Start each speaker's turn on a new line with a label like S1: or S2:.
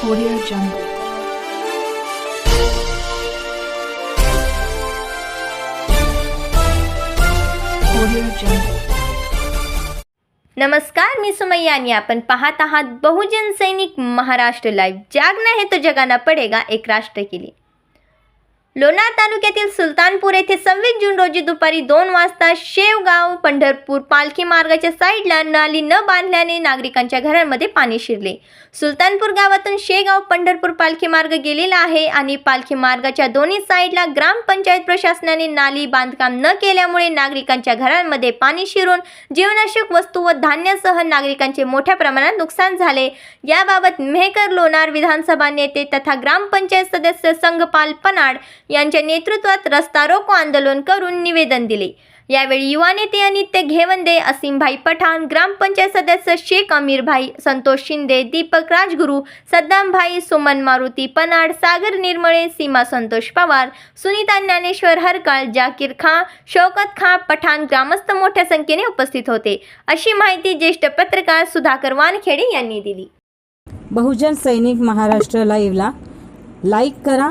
S1: Audio Jungle. Audio Jungle.
S2: नमस्कार मी सुमैया आणि आपण पाहत आहात बहुजन सैनिक महाराष्ट्र लाईव्ह जागना है तो जगाना पडेगा एक राष्ट्र केली लोणार तालुक्यातील सुलतानपूर येथे सव्वीस जून रोजी दुपारी दोन वाजता शेवगाव पंढरपूर पालखी मार्गाच्या साईडला नाली न बांधल्याने नागरिकांच्या घरांमध्ये पाणी शिरले. सुलतानपूर गावातून शेगाव पंढरपूर पालखी मार्ग गेलेला आहे आणि पालखी मार्गाच्या दोन्ही साईडला ग्रामपंचायत प्रशासनाने नाली बांधकाम न केल्यामुळे नागरिकांच्या घरांमध्ये पाणी शिरून जीवनावश्यक वस्तू व धान्यासह नागरिकांचे मोठ्या प्रमाणात नुकसान झाले. याबाबत मेहकर लोणार विधानसभा नेते तथा ग्रामपंचायत सदस्य संघपाल पनाड यांच्या नेतृत्वात रस्ता रोको आंदोलन करून निवेदन दिले. यावेळी युवा नेते अनित्य घेवंदे असीमभाई पठाण ग्रामपंचायत सदस्य शेख अमीरभाई संतोष शिंदे दीपक राजगुरू सद्दामभाई सुमन मारुती पनाड सागर निर्मळे सीमा संतोष पवार सुनीता ज्ञानेश्वर हरकाळ जाकीर खां शौकत खां पठाण ग्रामस्थ मोठ्या संख्येने उपस्थित होते. अशी माहिती ज्येष्ठ पत्रकार सुधाकर वानखेडे यांनी दिली.
S3: बहुजन सैनिक महाराष्ट्र लाईव्हला लाईक करा